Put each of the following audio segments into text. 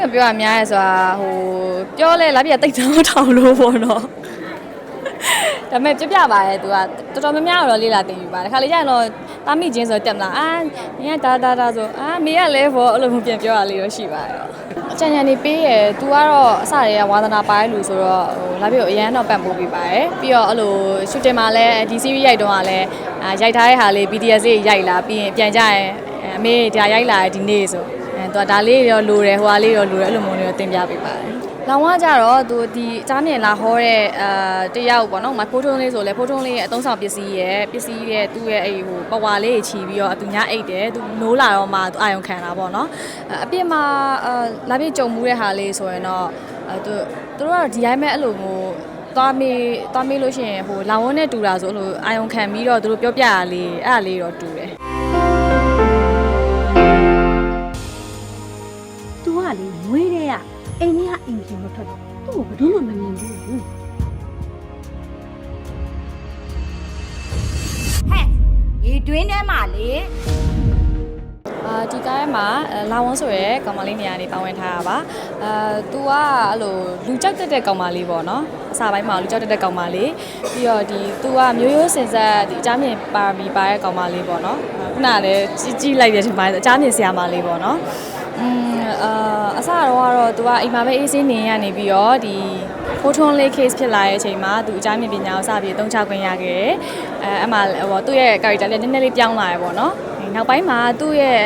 မပြောရများရဲဆိုတာဟိုပြောလဲလာပြတိတ်တောင်းထောင်လို့ပေါ့နော်ဒါပေမဲ့ပြပြပါရဲ့သူကတော်တော်များများတော့လေးလာတင်ယူပါတယ်ခါလေးကျရင်တော့တာမိချင်းဆိုတက်မလားအာနင်ကဒါဒါဒါဆိုအာမေကလည်းဘောအဲ့လိုမျိုးပြန်ပြောရလေးတော့ရှိပါတယ်အချန်ချန်နေပေးရယ်သူကတော့အစတွေကဝါသနာပါရဲ့လူဆိုတော့ဟိုလာပြအရန်တော့ပံ့ပိုးပေးပါတယ်ပြီးတော့အဲ့လိုရှူတင်မှာလည်းဒီ series ရိုက်တော့ကလည်းအာရိုက်ထားတဲ့ဟာလေး BTS လေးရိုက်လာပြီးရင်ပြန်ကြရင်အမေဒါရိုက်လာဒီနေ့ဆိုအဲ သူကဒါလေးရောလိုတယ်ဟိုဟာလေးရောလိုတယ်အဲ့လိုမျိုးမျိုးတင်ပြပေးပါတယ်။လောင်ဝကြတော့သူဒီအချားမြင်လာဟောတဲ့အာတယောက်ပေါ့နော်မဖိုးထုံးလေးဆိုလဲဖိုးထုံးလေးရဲ့အသုံးဆောင်ပစ္စည်းရဲ့ပစ္စည်းရဲ့သူ့ရဲ့အဲ့ဟိုပဝါလေးချီပြီးတော့သူညအိတ်တယ်သူနိုးလာတော့မှသူအာယုံခံတာပေါ့နော်အပြစ်မှာအာလာပြကြုံမှုတဲ့ဟာလေးဆိုရင်တော့အဲသူသူတို့ကတော့ဒီတိုင်းမဲ့အဲ့လိုမျိုးသွားမေးသွားမေးလို့ရှိရင်ဟိုလောင်ဝန်းနဲ့တူတာဆိုအဲ့လိုအာယုံခံပြီးတော့သူတို့ပြောပြရလေးအဲ့ဒါလေးတော့တူတယ်။ လေမွေးတဲ့ကအိမ်ကြီးကအိမ်ရှင်လို့ထွက်တော့သူ့ကိုဘယ်သူမှမမြင်ဘူး။ဟဲ့ရေတွင်းထဲမှာလေအာ ဒီကားထဲမှာလာဝန်းဆိုရဲကောင်မလေးနေရာနေပါဝင်ထားတာပါအဲသူကအဲ့လိုလူကြောက်တက်တဲ့ကောင်မလေးပေါ့နော်အစာပိုင်းမှာလူကြောက်တက်တဲ့ကောင်မလေးပြီးတော့ဒီသူကမျိုးရိုးစင်ဆက်ဒီအချားမြင်ပါမီပါတဲ့ကောင်မလေးပေါ့နော်ခုနကလည်းကြီးကြီးလိုက်တဲ့ဒီမှာအချားမြင်ဆရာမလေးပေါ့နော်อืมအာအစတော့ကတော့သူကအိမ်မှာပဲအေးဆေးနေရနေပြီးတော့ဒီဖိုးထွန်းလေး case ဖြစ်လာတဲ့အချိန်မှာသူအကြမ်းမြင်ပညာကိုစပြီးတုံးချခွင့်ရခဲ့တယ်။အဲအမှဟိုသူ့ရဲ့ character လေးနည်းနည်းလေးပြောင်းလာတယ်ပေါ့နော်။နောက်ပိုင်းမှာသူ့ရဲ့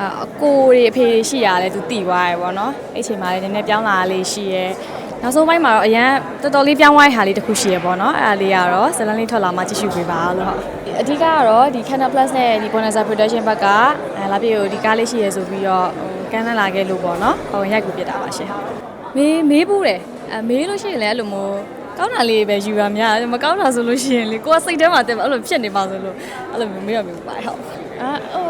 အာအကိုတွေအဖေတွေရှိရတယ်သူတည်သွားရယ်ပေါ့နော်အဲ့အချိန်မှာလည်းနည်းနည်းပြောင်းလာလေးရှိရယ်နောက်ဆုံးပိုင်းမှာတော့အရန်တော်တော်လေးပြောင်းသွားတဲ့ဟာလေးတစ်ခုရှိရယ်ပေါ့နော်အဲ့ဒါလေးကတော့ဇလန်လေးထွက်လာမှကြည့်ရှုပေးပါလို့ဟုတ်အဓိကကတော့ဒီ Canal Plus နဲ့ဒီ Bonanza Production ဘက်ကအဲလာပြေကိုဒီကားလေးရှိရယ်ဆိုပြီးတော့ဟိုကမ်းလှမ်းလာခဲ့လို့ပေါ့နော်ဟိုရိုက်ကူပြတာပါရှင်ဟုတ်မေးမေးဘူးတယ်အဲမေးလို့ရှိရင်လည်းအဲ့လိုမျိုးကောင်းတာလေးပဲယူရများမကောင်းတာဆိုလို့ရှိရင်လေကိုကစိတ်ထဲမှာတက်မှာအဲ့လိုဖြစ်နေပါဆိုလို့အဲ့လိုမျိုးမေးရမျိုးပါဟုတ်အာဟိုပုံ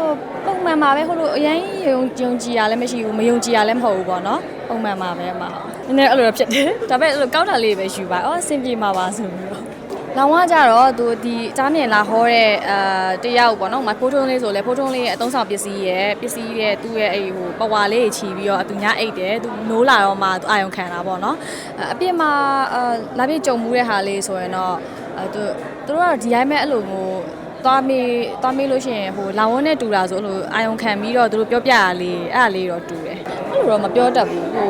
မှန်ပါပဲဟိုလိုအရင်ယုံယုံကြည်ရလည်းမရှိဘူးမယုံကြည်ရလည်းမဟုတ်ဘူးပေါ့နော်ပုံမှန်ပါပဲမှာနည်းနည်းအဲ့လိုတော့ဖြစ်တယ်ဒါပေမဲ့အဲ့လိုကောင်းတာလေးပဲယူပါအော်အဆင်ပြေမှာပါဆိုပြီးတော့လောင်ဝကြတော့သူဒီအချားမြင်လာဟောတဲ့အာတယောက်ပေါ့နော်မဖိုးထုံးလေးဆိုလဲဖိုးထုံးလေးရဲ့အသုံးဆောင်ပစ္စည်းရဲ့ပစ္စည်းရဲ့သူ့ရဲ့အဲ့ဟိုပဝါလေးချီပြီးတော့သူညအိတ်တယ်သူနိုးလာတော့မှသူအာယုံခံတာပေါ့နော်အပြစ်မှာအာလာပြကြုံမှုတဲ့ဟာလေးဆိုရင်တော့အဲသူသူတို့ကတော့ဒီတိုင်းမဲ့အဲ့လိုမျိုး သွားမေးသွားမေးလို့ရှိရင်ဟိုလောင်ဝန်းနဲ့တူတာဆိုအဲ့လိုအာယုံခံပြီးတော့သူတို့ပြောပြရလေးအဲ့ဒါလေးတော့တူတယ်အဲ့လိုတော့မပြောတတ်ဘူးဟို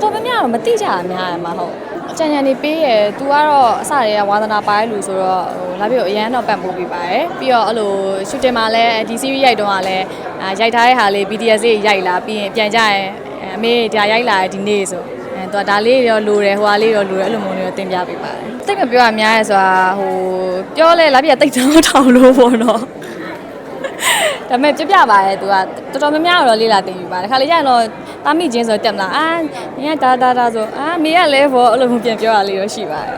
တော်တော်များများတော့မသိကြတာများတယ်မှာဟုတ်အချန်ချန်နေပေးရယ် तू ကတော့အစတွေကဝါသနာပါရဲ့လူဆိုတော့ဟိုလာပြအရန်တော့ပံ့ပိုးပေးပါတယ်ပြီးတော့အဲ့လိုရှူတင်မှာလည်းဒီ series ရိုက်တော့ကလည်းအာရိုက်ထားတဲ့ဟာလေး BTS လေးရိုက်လာပြီးရင်ပြန်ကြရင်အမေဒါရိုက်လာဒီနေ့ဆိုအဲ သူကဒါလေးရောလိုတယ်ဟိုဟာလေးရောလိုတယ်အဲ့လိုမျိုးမျိုးတင်ပြပေးပါတယ်တိတ်မပြောရများရဲဆိုတာဟိုပြောလဲလာပြတိတ်တောင်းထောင်လို့ပေါ့နော်ဒါပေမဲ့ပြပြပါရဲ့သူကတော်တော်များများတော့လေးလာတင်ယူပါတယ်ခါလေးကျရင်တော့တာမိချင်းဆိုတက်မလားအာနင်ကဒါဒါဒါဆိုအာမေကလည်းဘောအဲ့လိုမျိုးပြန်ပြောရလေးတော့ရှိပါတယ်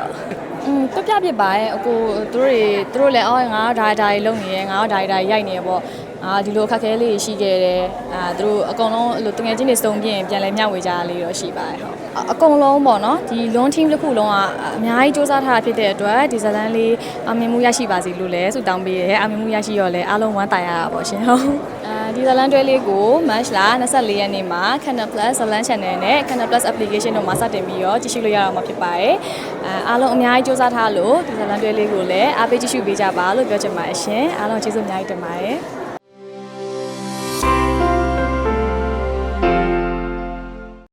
อืมပြပြပြပါရဲ့အကိုသူတို့တွေသူတို့လည်းအော်ငါဒါဒါကြီးလုံနေရဲငါဒါဒါရိုက်နေရပေါ့ အာဒီလိုခက်ခဲလေးရှိခဲ့တယ်အာသူတို့အကုန်လုံးအဲ့လိုတငယ်ချင်းတွေစုံပြင်းပြန်လဲမျှဝေကြရလေးတော့ရှိပါတယ်ဟုတ်အကုန်လုံးပေါ့နော်ဒီ long team တစ်ခုလုံးကအများကြီးစူးစမ်းထားတာဖြစ်တဲ့အတွက်ဒီဇလန်လေးအမြင်မှုရရှိပါစေလို့လည်းဆုတောင်းပေးရဲအမြင်မှုရရှိရောလဲအားလုံးဝမ်းတိုင်ရတာပေါ့ရှင်ဟုတ်အဲဒီဇလန်တွဲလေးကို March လ24ရက်နေ့မှာ Canal Plus ဇလန် Channel နဲ့ Canal Plus application တို့မှာစတင်ပြီးတော့ကြည့်ရှုလို့ရတော့မှာဖြစ်ပါတယ်အဲအားလုံးအများကြီးစူးစမ်းထားလို့ဒီဇလန်တွဲလေးကိုလည်းအားပေးကြည့်ရှုပေးကြပါလို့ပြောချင်ပါတယ်ရှင်အားလုံးကျေးဇူးအများကြီးတင်ပါတယ်